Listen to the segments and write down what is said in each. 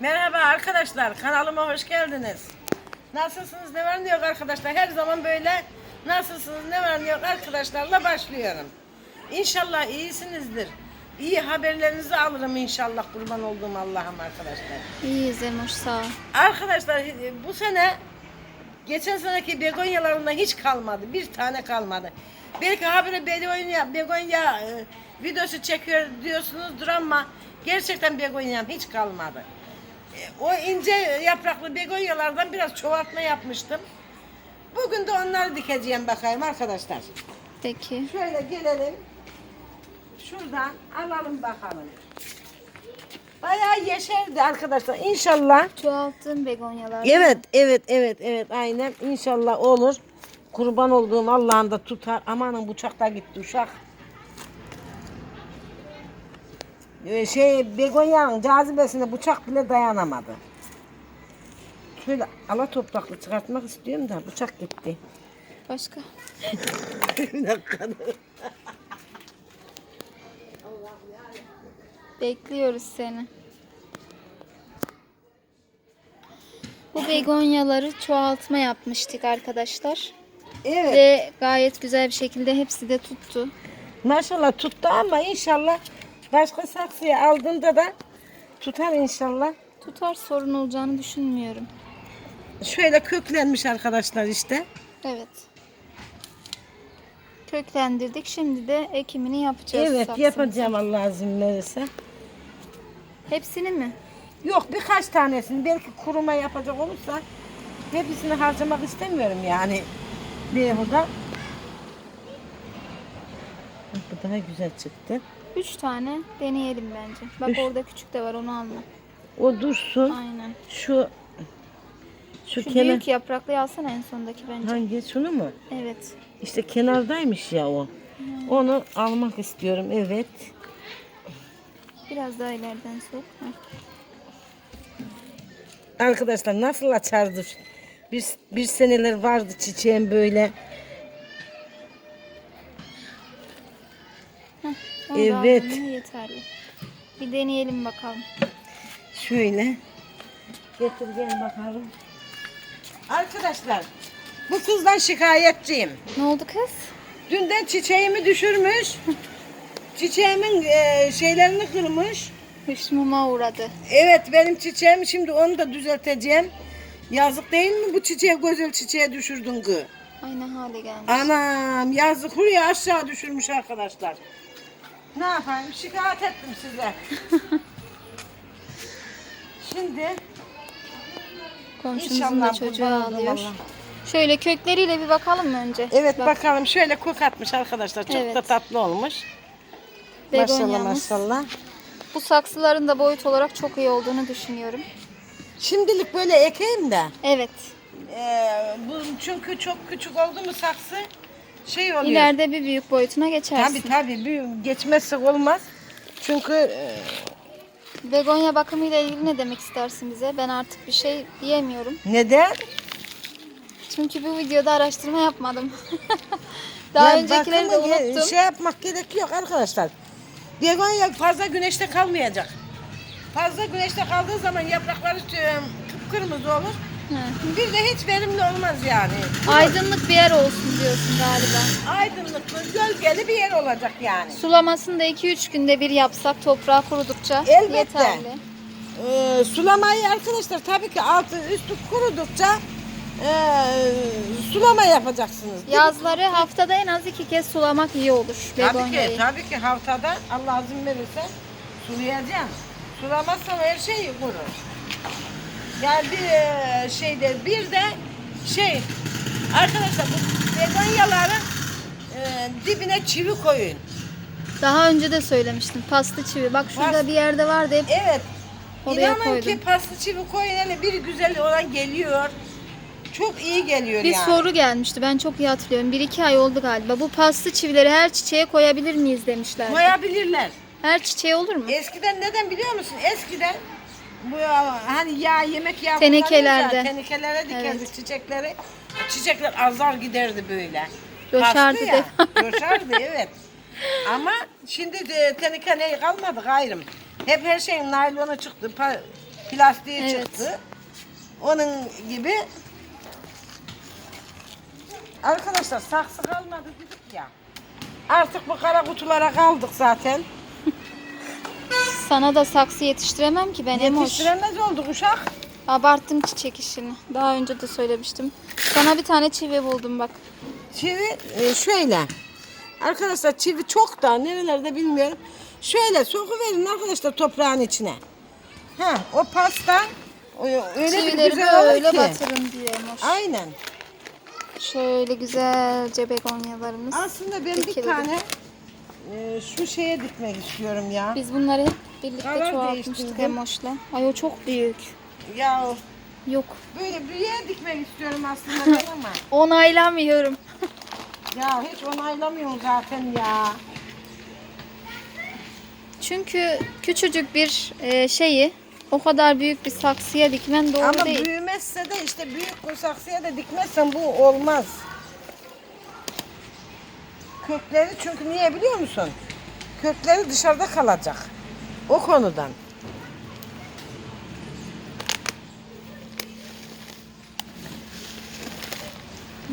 Merhaba arkadaşlar, kanalıma hoş geldiniz. Nasılsınız, ne var ne yok arkadaşlar? Her zaman böyle nasılsınız, ne var ne yok arkadaşlarla başlıyorum. İnşallah iyisinizdir. İyi haberlerinizi alırım inşallah kurban olduğum Allah'ım arkadaşlar. İyiyiz Emoş sağ ol. Arkadaşlar bu sene geçen seneki begonyalarından hiç kalmadı. Bir tane kalmadı. Belki habire begonya, begonya e, videosu çekiyor diyorsunuzdur ama gerçekten begonyam hiç kalmadı. O ince yapraklı begonyalardan biraz çoğaltma yapmıştım. Bugün de onları dikeceğim bakayım arkadaşlar. Peki. Şöyle gelelim. Şuradan alalım bakalım. Bayağı yeşerdi arkadaşlar. İnşallah Çoğalttığın begonyalar. Evet, evet, evet, evet. Aynen. İnşallah olur. Kurban olduğum Allah'ın da tutar. Amanın bıçak da gitti uşak. Ee, şey begonyanın cazibesine bıçak bile dayanamadı. Şöyle ala topraklı çıkartmak istiyorum da bıçak gitti. Başka? Bir dakika. Bekliyoruz seni. Bu begonyaları çoğaltma yapmıştık arkadaşlar. Evet. Ve gayet güzel bir şekilde hepsi de tuttu. Maşallah tuttu ama inşallah başka saksıya aldığımda da tutar inşallah. Tutar sorun olacağını düşünmüyorum. Şöyle köklenmiş arkadaşlar işte. Evet. Köklendirdik. Şimdi de ekimini yapacağız. Evet saksımıza. yapacağım Allah izin verirse. Hepsini mi? Yok birkaç tanesini belki kuruma yapacak olursa hepsini harcamak istemiyorum yani. Behuda. Bu daha güzel çıktı. Üç tane deneyelim bence. Bak Üç. orada küçük de var onu alma. O dursun. Aynen. Şu şu, Şu kenar büyük yapraklıyı alsana en sondaki bence. hangi şunu mu? Evet. İşte kenardaymış ya o. Onu almak istiyorum. Evet. Biraz daha ileriden sok. Arkadaşlar nasıl açardı? Bir, bir seneler vardı çiçeğim böyle. Da Evet. mı yeterli. Bir deneyelim bakalım. Şöyle. Getir gel bakalım. Arkadaşlar bu kızdan şikayetçiyim. Ne oldu kız? Dünden çiçeğimi düşürmüş. Çiçeğimin e, şeylerini kırmış. Hışmıma uğradı. Evet benim çiçeğim şimdi onu da düzelteceğim. Yazık değil mi bu çiçeğe güzel çiçeğe düşürdün kız? Aynı hale gelmiş. Anam yazık buraya aşağı düşürmüş arkadaşlar. Ne yapayım şikayet ettim size. Şimdi Komşumuzun İnşallah da çocuğu kurban olduğum ağlıyor. Şöyle kökleriyle bir bakalım mı önce? evet Bak, bakalım şöyle kök atmış arkadaşlar. Çok da Evet. tatlı olmuş. Maşallah begonyamız. maşallah. Bu saksıların da boyut olarak çok iyi olduğunu düşünüyorum. Şimdilik böyle ekeyim de. Evet. Ee, bu çünkü çok küçük oldu mu saksı şey oluyor. İleride bir büyük boyutuna geçersin. Tabii tabii bir geçmezsek olmaz. Çünkü e, Begonya bakımı ile ilgili ne demek istersin bize? Ben artık bir şey diyemiyorum. neden? Çünkü bu videoda araştırma yapmadım. Daha Ya öncekileri de bakımı ge- unuttum. Şey yapmak gerek yok arkadaşlar. Begonya fazla güneşte kalmayacak. Fazla güneşte kaldığı zaman yaprakları e, kıpkırmızı olur. Bir de hiç verimli olmaz yani. Aydınlık bir yer olsun diyorsun galiba. Aydınlıklı, gölgeli bir yer olacak yani. Sulamasını da 2-3 günde bir yapsak toprağı kurudukça Elbette. yeterli. Ee, sulamayı arkadaşlar tabii ki altı üstü kurudukça e, sulama yapacaksınız. değil mi? Yazları haftada en az iki kez sulamak iyi olur Tabii ki, begonyayı. tabii ki haftada Allah izin verirse sulayacağım. Sulamazsam her şey kurur. Bir e, şeyde bir de şey arkadaşlar bu begonyaların e, dibine çivi koyun. Daha önce de söylemiştim pastı çivi. Bak şurada Pas- bir yerde vardı hep Evet. Oraya İnanın koydum. ki paslı çivi koyun hele bir güzel olan geliyor. Çok iyi geliyor bir yani. soru gelmişti. Ben çok iyi hatırlıyorum. Bir iki ay oldu galiba. Bu paslı çivileri her çiçeğe koyabilir miyiz demişler. Koyabilirler. Her çiçeğe olur mu? Eskiden neden biliyor musun? Eskiden bu hani yağ yemek yağı Tenekelerde. ya, tenekelere dikerdik Evet. çiçekleri. Çiçekler azar giderdi böyle. Coşardı ya, Coşardı evet. Ama şimdi de teneke ne kalmadı gayrım. Hep her şeyin naylonu çıktı. Plastiği Evet. çıktı. Onun gibi Arkadaşlar saksı kalmadı dedik ya. Artık bu kara kutulara kaldık zaten. Sana da saksı yetiştiremem ki ben Emoş. Yetiştiremez olduk uşak. Abarttım çiçek işini. Daha önce de söylemiştim. Sana bir tane çivi buldum bak. Çivi e, şöyle. Arkadaşlar çivi çok da nerelerde bilmiyorum. Şöyle sokuverin arkadaşlar toprağın içine. Ha o pasta o- öyle bir Çivileri güzel olur böyle ki. batırın diye Emoş. Aynen. Şöyle güzelce begonyalarımız. Aslında ben bir dikildi. tane e, şu şeye dikmek istiyorum ya. Biz bunları hep birlikte Karar çoğaltmıştık değiştirdim. Emoş'la. Ay o çok büyük. Ya Yok. böyle büyüğe dikmek istiyorum aslında ben ama. Onaylamıyorum. Ya hiç onaylamıyorum zaten ya. Çünkü küçücük bir e, şeyi o kadar büyük bir saksıya dikmen doğru Ama değil. büyümezse de işte büyük bir saksıya da dikmezsen bu olmaz. Kökleri çünkü niye biliyor musun? Kökleri dışarıda kalacak. O konudan.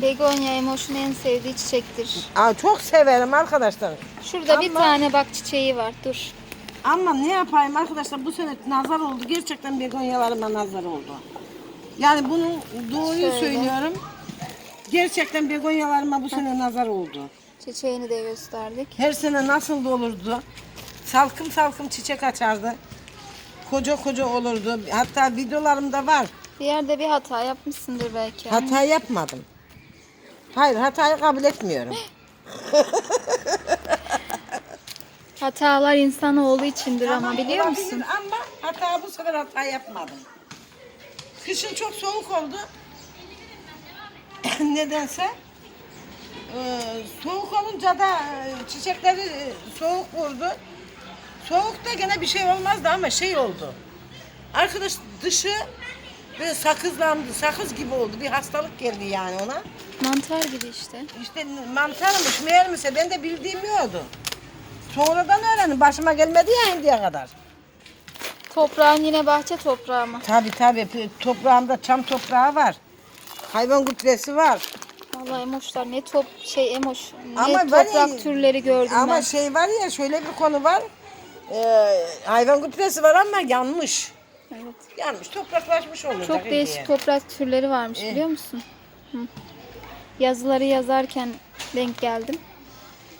Begonya Emoş'un en sevdiği çiçektir. Aa, çok severim arkadaşlar. Şurada bir Ama- tane bak çiçeği var. Dur. Ama ne yapayım arkadaşlar bu sene nazar oldu. Gerçekten begonyalarıma nazar oldu. Yani bunun doğruyu Şöyle. söylüyorum. Gerçekten begonyalarıma bu sene nazar oldu. Çiçeğini de gösterdik. Her sene nasıl da olurdu? Salkım salkım çiçek açardı. Koca koca olurdu. Hatta videolarımda var. Bir yerde bir hata yapmışsındır belki. Hata yapmadım. Hayır hatayı kabul etmiyorum. Hatalar insanoğlu içindir ama biliyor olabilir musun? Ama hata bu sefer hata yapmadım. Kışın çok soğuk oldu. Nedense. Ee, soğuk olunca da e, çiçekleri e, soğuk vurdu. Soğukta gene bir şey olmazdı ama şey oldu. Arkadaş dışı böyle sakızlandı. Sakız gibi oldu. Bir hastalık geldi yani ona. Mantar gibi işte. İşte mantarmış meğermişse ben de bildiğim yoktu. Sonradan öğrendim. Başıma gelmedi ya şimdiye kadar. Toprağın yine bahçe toprağı mı? Tabi tabi toprağımda çam toprağı var. Hayvan gübresi var. Vallahi emoşlar ne top şey emoş ne Ama var toprak ya- türleri gördüm Ama ben. şey var ya şöyle bir konu var. Ee, hayvan gübresi var ama yanmış. Evet. Yanmış topraklaşmış olacak. Çok değişik toprak türleri varmış Eh. biliyor musun? Hı. Yazıları yazarken denk geldim.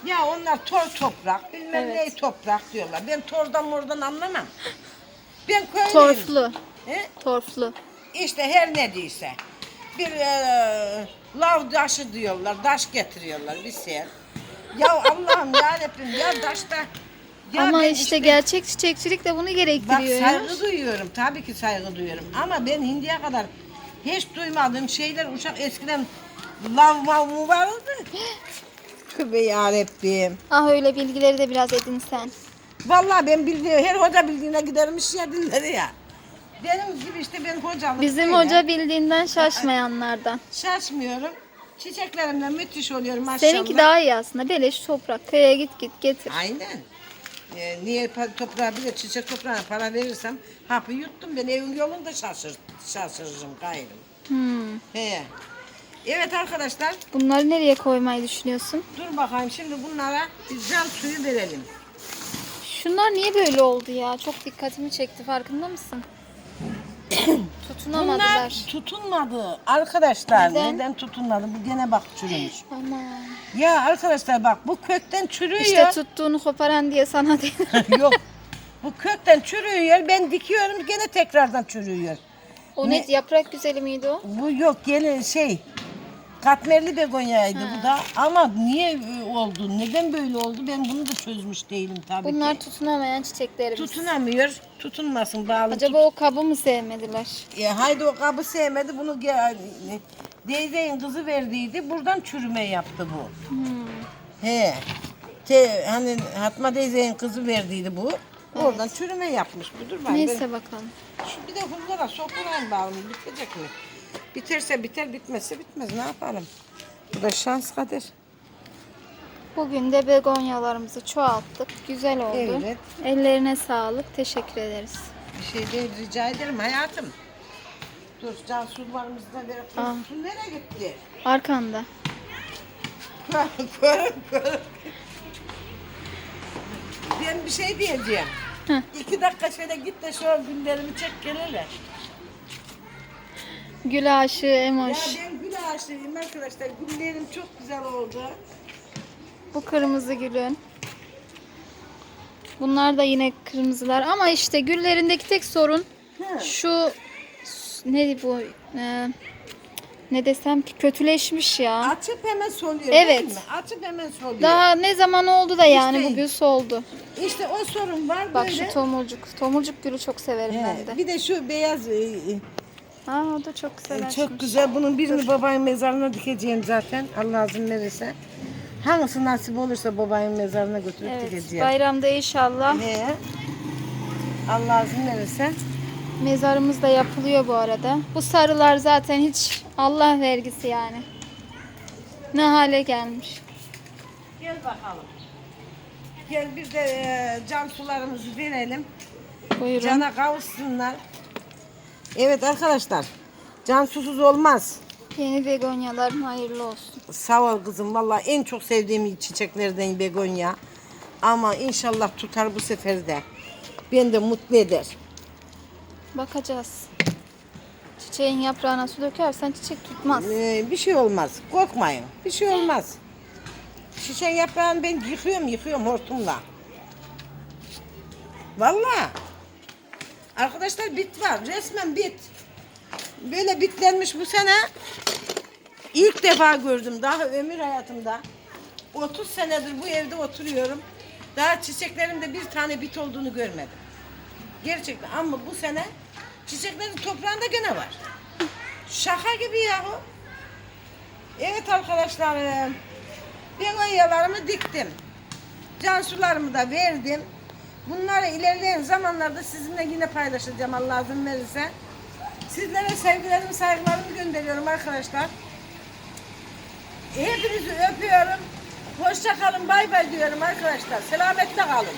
Ya onlar toz toprak bilmem Evet. ne toprak diyorlar. Ben tozdan mordan anlamam. Ben köylüyüm. Torflu. He? Torflu. İşte her ne değilse. Bir e, lav taşı diyorlar, taş getiriyorlar bir şey. Ya Allah'ım yarabbim ya taşta. Ya Ama ben işte, gerçek çiçekçilik de bunu Bak gerektiriyor. ya. saygı duyuyorum, tabii ki saygı duyuyorum. Ama ben hindiye kadar hiç duymadığım şeyler uçak eskiden lav mav mu vardı? Tövbe yarabbim. Ah öyle bilgileri de biraz edinsen. Vallahi ben bildiğim, her hoca bildiğine gidermiş ya dinleri ya. Benim gibi işte ben hocalık Bizim böyle. hoca bildiğinden şaşmayanlardan. Şaşmıyorum. Çiçeklerimle müthiş oluyorum maşallah. Seninki daha iyi aslında. Beleş toprak. Köye git git getir. Aynen. Ee, niye toprağa bir de çiçek toprağına para verirsem hapı yuttum ben evin yolunda şaşır, şaşırırım gayrım. Hmm. He. Evet arkadaşlar Bunları nereye koymayı düşünüyorsun? dur bakayım şimdi bunlara bir can suyu verelim. Şunlar niye böyle oldu ya? Çok dikkatimi çekti. Farkında mısın? Tutunamadılar. Bunlar tutunmadı arkadaşlar. Neden? Neden, tutunmadı? Bu gene bak çürümüş. Aman. ya arkadaşlar bak bu kökten çürüyor. İşte tuttuğunu koparan diye sana değil. Yok. Bu kökten çürüyor. Ben dikiyorum gene tekrardan çürüyor. o ne? Yaprak güzeli miydi o? Bu yok gene şey katmerli begonyaydı bu da ama niye e, oldu neden böyle oldu ben bunu da çözmüş değilim tabii Bunlar ki. tutunamayan çiçeklerimiz. Tutunamıyor tutunmasın bağlı. Acaba o kabı mı sevmediler? E, haydi o kabı sevmedi bunu ge- Deyze'nin kızı verdiydi buradan çürüme yaptı bu. Hmm. He. Te, hani Hatma Deyze'nin kızı verdiydi bu. Oradan çürüme yapmış budur. Ben Neyse bakalım. Şu bir de hullara sokulan bağlı bitecek mi? Biterse biter, bitmezse bitmez. Ne yapalım? Bu da şans kader. Bugün de begonyalarımızı çoğalttık. Güzel oldu. Evet. Ellerine sağlık. Teşekkür ederiz. Bir şey değil rica ederim hayatım. Dur can sularımızı da verip Aa. su nereye gitti? Arkanda. Görün görün. Ben bir şey diyeceğim. Heh. İki dakika şöyle git de şu günlerimi çek gel hele. Gül aşığı Ya Emoş. ben gül ağaçlıyım arkadaşlar. Güllerim çok güzel oldu. Bu kırmızı gülün. Bunlar da yine kırmızılar ama işte güllerindeki tek sorun Hı. şu ne bu e, ne desem ki kötüleşmiş ya. Açıp hemen soluyor Evet. değil mi? Açıp hemen soluyor. Daha ne zaman oldu da yani İşte- bugün soldu. İşte o sorun var Bak böyle. şu tomurcuk. Tomurcuk gülü çok severim He, ben de. Bir de şu beyaz e, Aa o da çok güzel e, açmış. çok güzel. Bunun birini babanın mezarına dikeceğim zaten. Allah izin verirse. Hangisi nasip olursa babanın mezarına götürüp Evet dikeceğim. bayramda inşallah He. Allah izin verirse. mezarımız da yapılıyor bu arada. Bu sarılar zaten hiç Allah vergisi yani. Ne hale gelmiş. Gel bakalım. Gel bir de e, can sularımızı verelim. Buyurun. Cana kavuşsunlar. Evet arkadaşlar. Can susuz olmaz. Yeni begonyaların hayırlı olsun. Sağ ol kızım. Vallahi en çok sevdiğim çiçeklerden begonya. Ama inşallah tutar bu sefer de. Beni de mutlu eder. Bakacağız. Çiçeğin yaprağına su dökersen çiçek tutmaz. Ee, bir şey olmaz. Korkmayın. Bir şey olmaz. Çiçek yaprağını ben yıkıyorum yıkıyorum hortumla. Vallahi. Arkadaşlar bit var. Resmen bit. Böyle bitlenmiş bu sene. İlk defa gördüm daha ömür hayatımda. 30 senedir bu evde oturuyorum. Daha çiçeklerimde bir tane bit olduğunu görmedim. Gerçekten ama bu sene çiçeklerin toprağında gene var. Şaka gibi yahu. Evet arkadaşlar. e, Begonyalarımı diktim. Cansularımı da verdim. Bunları ilerleyen zamanlarda sizinle yine paylaşacağım Allah izin verirse. Sizlere sevgilerimi, saygılarımı gönderiyorum arkadaşlar. Hepinizi öpüyorum. Hoşça kalın, bay bay diyorum arkadaşlar. Selametle kalın.